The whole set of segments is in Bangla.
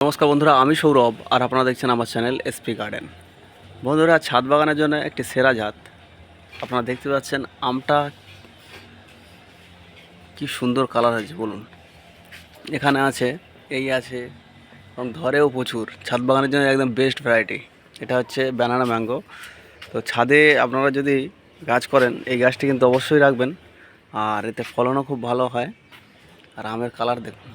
নমস্কার বন্ধুরা, আমি সৌরভ আর আপনারা দেখছেন আমার চ্যানেল এসপি গার্ডেন। বন্ধুরা, ছাদ বাগানের জন্য একটি সেরা জাত। আপনারা দেখতে পাচ্ছেন আমটা কি সুন্দর কালার আছে বলুন। এখানে আছে, এই আছে, এবং ধরেও প্রচুর। ছাদ বাগানের জন্য একদম বেস্ট ভ্যারাইটি এটা হচ্ছে ব্যানানা ম্যাঙ্গো তো ছাদে আপনারা যদি গাছ করেন, এই গাছটি কিন্তু অবশ্যই রাখবেন। আর এতে ফলনও খুব ভালো হয়। আর আমের কালার দেখুন।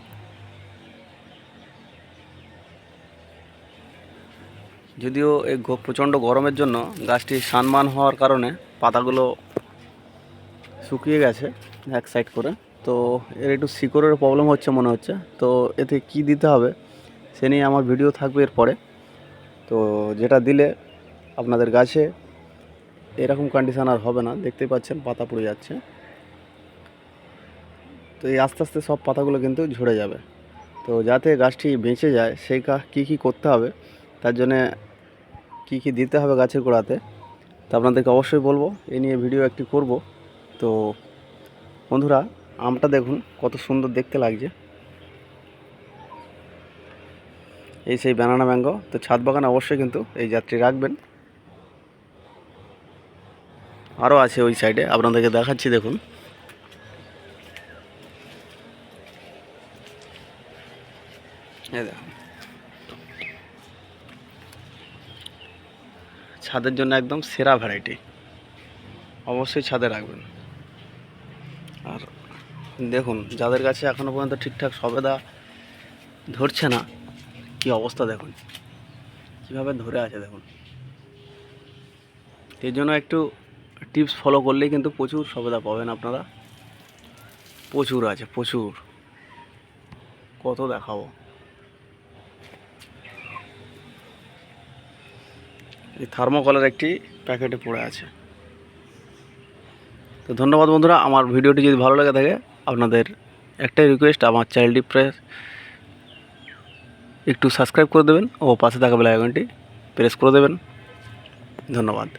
যদিও এই প্রচণ্ড গরমের জন্য গাছটি সানমান হওয়ার কারণে পাতাগুলো শুকিয়ে গেছে এক সাইড করে। তো এর একটু শিকড়ের প্রবলেম হচ্ছে মনে হচ্ছে। তো এতে কি দিতে হবে সে নিয়ে আমার ভিডিও থাকবে এরপরে। তো যেটা দিলে আপনাদের গাছে এরকম কন্ডিশন আর হবে না। দেখতেই পাচ্ছেন পাতা পড়ে যাচ্ছে। তো এই আস্তে আস্তে সব পাতাগুলো কিন্তু ঝরে যাবে। তো যাতে গাছটি বেঁচে যায়, সেই কী কী করতে হবে, তার জন্যে কী কী দিতে হবে গাছের গোড়াতে, তা আপনাদেরকে অবশ্যই বলব। এ নিয়ে ভিডিও একটি করব। তো বন্ধুরা, আমটা দেখুন, কত সুন্দর দেখতে লাগছে। এই সেই ব্যানানা ম্যাঙ্গো তো ছাদ বাগানে অবশ্যই কিন্তু এই যাত্রী রাখবেন। আরও আছে ওই সাইডে, আপনাদেরকে দেখাচ্ছি, দেখুন। এই দেখুন। ছাদের জন্য একদম সেরা ভ্যারাইটি অবশ্যই ছাদে রাখবেন। আর দেখুন, যাদের কাছে এখনও পর্যন্ত ঠিকঠাক সবেদা ধরছে না, কি অবস্থা দেখুন। কীভাবে ধরে আছে দেখুন। এর জন্য একটু টিপস ফলো করলেই কিন্তু প্রচুর সবেদা পাবেন আপনারা। প্রচুর আছে, প্রচুর। কত দেখাবো? এই থার্মোকলের একটি প্যাকেটে পড়ে আছে। তো ধন্যবাদ বন্ধুরা, আমার ভিডিওটি যদি ভালো লাগে থাকে, আপনাদের একটাই রিকোয়েস্ট আমার চ্যানেলটি প্রেস একটু সাবস্ক্রাইব করে দেবেন ও পাশে থাকা বেলা আইকনটি প্রেস করে দেবেন। ধন্যবাদ।